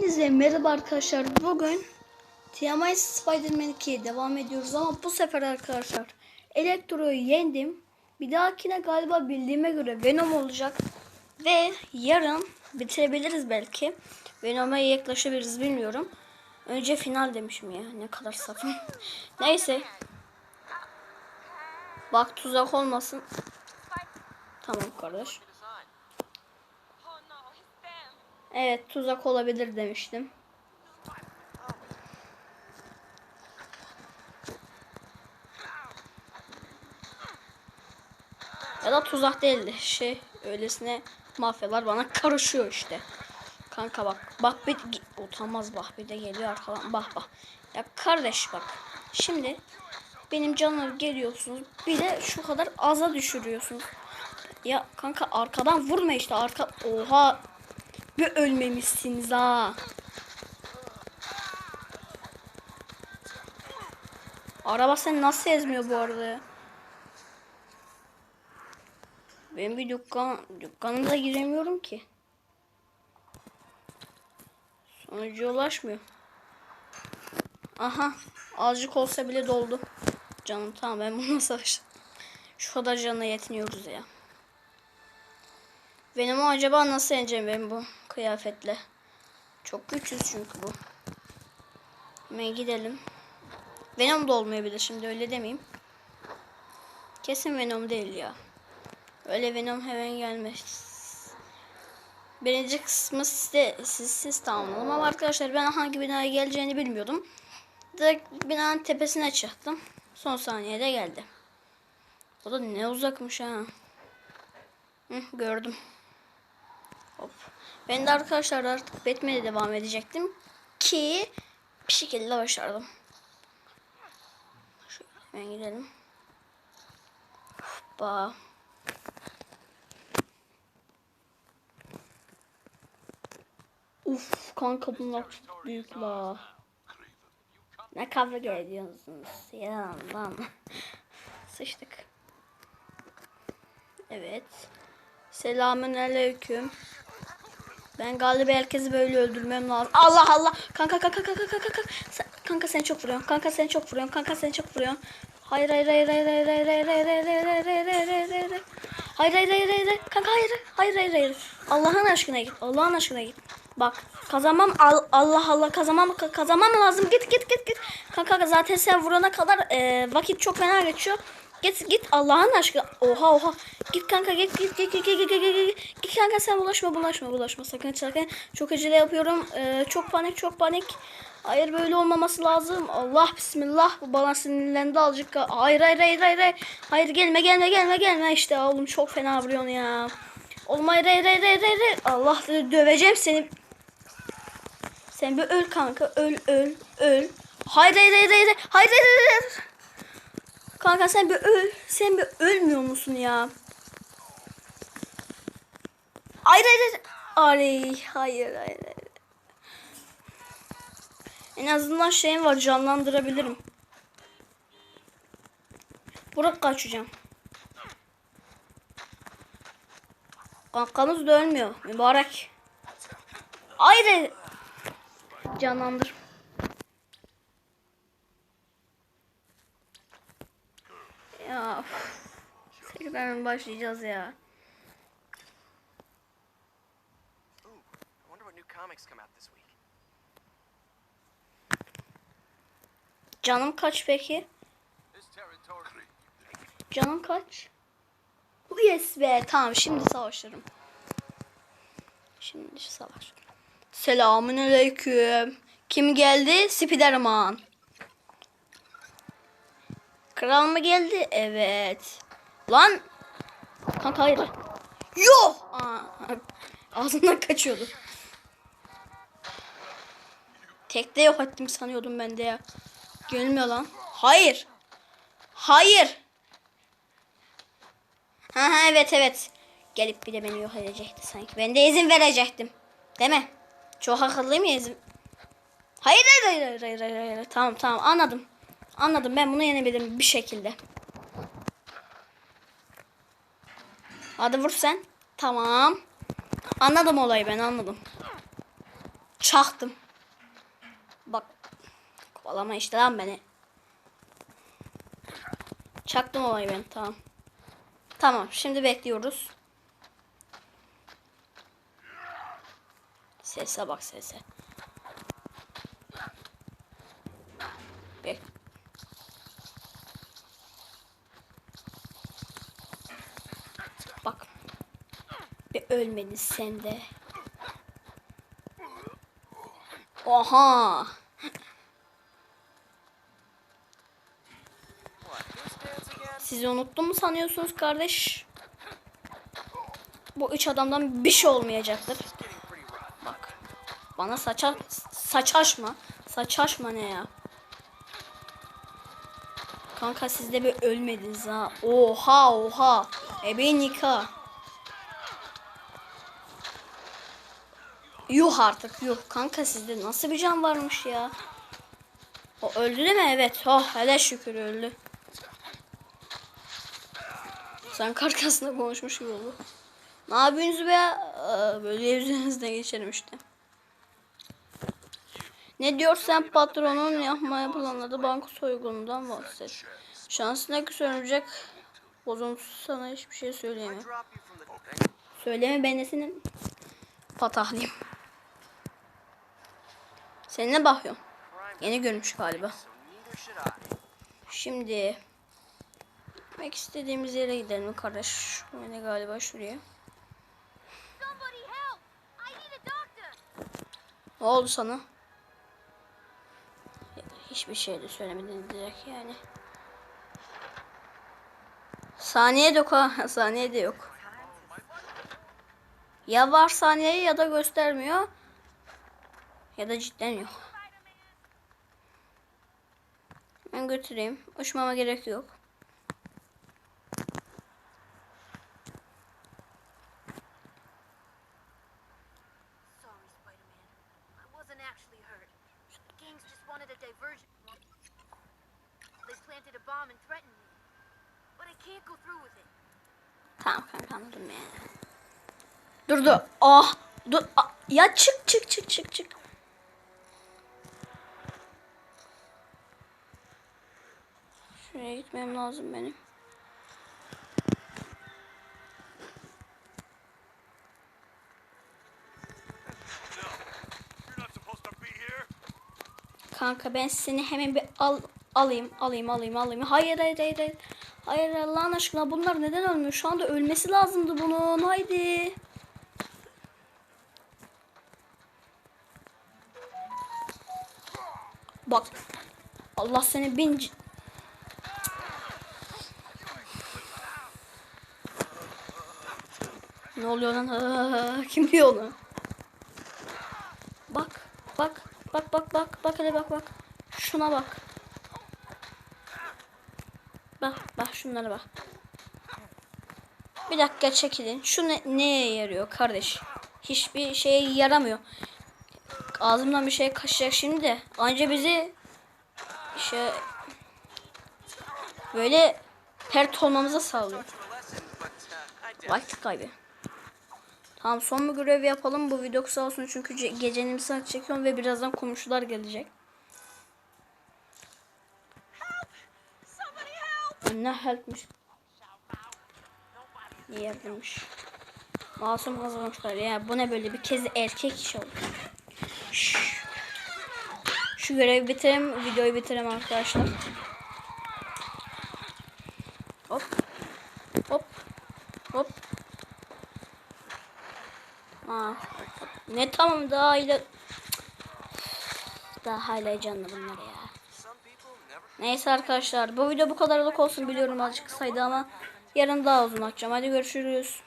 Hepinize merhaba arkadaşlar. Bugün TMI Spider-Man 2'ye devam ediyoruz ama bu sefer arkadaşlar Elektro'yu yendim. Bir dahakine galiba bildiğime göre Venom olacak. Ve yarın bitirebiliriz belki. Venom'a yaklaşabiliriz bilmiyorum. Önce final demişim ya. Ne kadar safım. Neyse. Bak tuzak olmasın. Tamam kardeş. Evet tuzak olabilir demiştim. Ya da tuzak değildi. Şey öylesine mafyalar bana karışıyor işte. Kanka bak. Bak bir utanmaz bak bir de geliyor arkadan. Bak bak. Ya kardeş bak. Şimdi benim canım geliyorsunuz. Bir de şu kadar aza düşürüyorsunuz. Ya kanka arkadan vurma işte arka. Oha. Bir ölmemişsiniz ha. Araba seni nasıl ezmiyor bu arada? Ben bir dükkan, dükkanımıza giremiyorum ki. Sonuca ulaşmıyor. Aha. Azıcık olsa bile doldu. Canım tamam ben bunu savaştım. Şu kadar canına yetiniyoruz ya. Benim acaba nasıl yeneceğim ben bu kıyafetle? Çok güçsüz çünkü bu. Hemen gidelim. Venom da olmayabilir şimdi öyle demeyeyim. Kesin Venom değil ya. Öyle Venom hemen gelmez. Birinci kısmı size, siz, siz tamamladım ama arkadaşlar ben hangi binaya geleceğini bilmiyordum. Direkt binanın tepesine çıktım. Son saniyede geldi. O da ne uzakmış ha. Hı, gördüm. Hop. Ben de arkadaşlar artık Batman'e devam edecektim. Ki bir şekilde başardım. Şöyle hemen gidelim. Hoppa. Uf kanka bunlar çok büyük la. Ne kavga ediyorsunuz ya lan. Sıçtık. Evet. Selamün aleyküm. Ben galiba herkesi böyle öldürmem lazım. Allah Allah. Kanka kanka kanka kanka kanka. Sen, kanka sen çok vuruyorsun. Kanka sen çok vuruyorsun. Kanka sen çok vuruyorsun. Hayır hayır hayır hayır hayır hayır hayır hayır hayır hayır hayır hayır hayır hayır hayır Hayır hayır hayır hayır. Kanka hayır hayır hayır hayır. Allah'ın aşkına git. Allah'ın aşkına git. Bak kazanmam Al- Allah Allah kazanmam kazanmam lazım. Git git git git. Kanka zaten sen vurana kadar e, vakit çok fena geçiyor. Git git Allah'ın aşkına. Oha oha. Git kanka git git git git git git git git. Git kanka sen bulaşma bulaşma bulaşma sakın sakın. Çok acele yapıyorum. Ee, çok panik çok panik. Hayır böyle olmaması lazım. Allah bismillah. Bu bana sinirlendi azıcık. Hayır hayır hayır hayır. Hayır, hayır gelme gelme gelme gelme işte oğlum çok fena vuruyorsun ya. Oğlum hayır hayır hayır hayır. hayır. Allah döveceğim seni. Sen bir öl kanka. Öl öl öl. Hayır hayır hayır hayır. Hayır hayır hayır. Kanka sen bir öl. Sen bir ölmüyor musun ya? Hayır hayır. Ay hayır. hayır. En azından şeyim var canlandırabilirim. Burak kaçacağım. Kankamız da ölmüyor. Mübarek. Hayır. Canlandır. Come out this week. Canım kaç peki? Canım kaç? Yes be. Tamam şimdi savaşırım. Şimdi savaş. Selamun aleyküm. Kim geldi? Spiderman. Kral mı geldi? Evet. Lan. Kanka hayır. Yo. Aa, ağzından kaçıyordu. Tekte yok ettim sanıyordum ben de ya. Gelmiyor lan. Hayır. Hayır. Ha ha evet evet. Gelip bir de beni yok edecekti sanki. Ben de izin verecektim. Değil mi? Çok akıllıyım ya izin. Hayır hayır hayır hayır hayır. hayır. Tamam tamam anladım. Anladım ben bunu yenebilirim bir şekilde. Hadi vur sen. Tamam. Anladım olayı ben anladım. Çaktım. Bak. Kovalama işte lan beni. Çaktım olayı ben tamam. Tamam şimdi bekliyoruz. Sese bak sese. Ölmedin sen de. Oha. Sizi unuttum mu sanıyorsunuz kardeş? Bu üç adamdan bir şey olmayacaktır. Bak. Bana saça saçaşma. Saçaşma ne ya? Kanka siz de bir ölmediniz ha. Oha oha. Ebe nikah. Yuh artık yuh. Kanka sizde nasıl bir can varmış ya? O öldü değil mi? Evet. Oh hele şükür öldü. Sen karkasında konuşmuş gibi oldu. Ne yapıyorsunuz be? Aa, Böyle üzerinizden geçelim işte. Ne diyorsan patronun yapmaya planladığı banka soygunundan bahset. Şansına söylenecek bozuntusu sana hiçbir şey söyleyemem. Söyleme ben de senin patahlayayım. Sen ne bakıyorsun? Crime Yeni görmüş galiba. Şimdi gitmek istediğimiz yere gidelim kardeş. Yani galiba şuraya. Ne oldu sana? Hiçbir şey de söylemedin direkt yani. Saniye de yok ha. Saniye de yok. Ya var saniye ya da göstermiyor. Ya da cidden yok. Ben götüreyim. Uçmama gerek yok. Tamam kanka anladım ya. Dur dur. Ah. Dur. Ah. Ya çık çık çık çık çık. Şuraya gitmem lazım benim. Kanka ben seni hemen bir al alayım alayım alayım alayım. Hayır hayır hayır. Hayır Allah'ın aşkına bunlar neden ölmüyor? Şu anda ölmesi lazımdı bunun. Haydi. Bak. Allah seni bin... Ne oluyor lan? Kim diyor onu? Bak, bak, bak, bak, bak, bak hele bak, bak. Şuna bak. Bak, bak şunlara bak. Bir dakika çekilin. Şu ne, neye yarıyor kardeş? Hiçbir şeye yaramıyor. Ağzımdan bir şey kaçacak şimdi de. Anca bizi şey böyle pert olmamıza sağlıyor. Vakit kaybı. Tamam son bir görev yapalım. Bu video kısa olsun çünkü ce- gecenin bir saat çekiyorum ve birazdan komşular gelecek. Ne helpmiş. Yapılmış. Masum kazanmışlar. Ya bu ne böyle bir kez erkek iş oldu. Şu görevi bitirelim. Videoyu bitirelim arkadaşlar. Hop. Hop. Hop. Ne tamam daha ile daha hala canlı bunlar ya. Neyse arkadaşlar bu video bu kadarlık olsun biliyorum azıcık kısaydı ama yarın daha uzun atacağım. Hadi görüşürüz.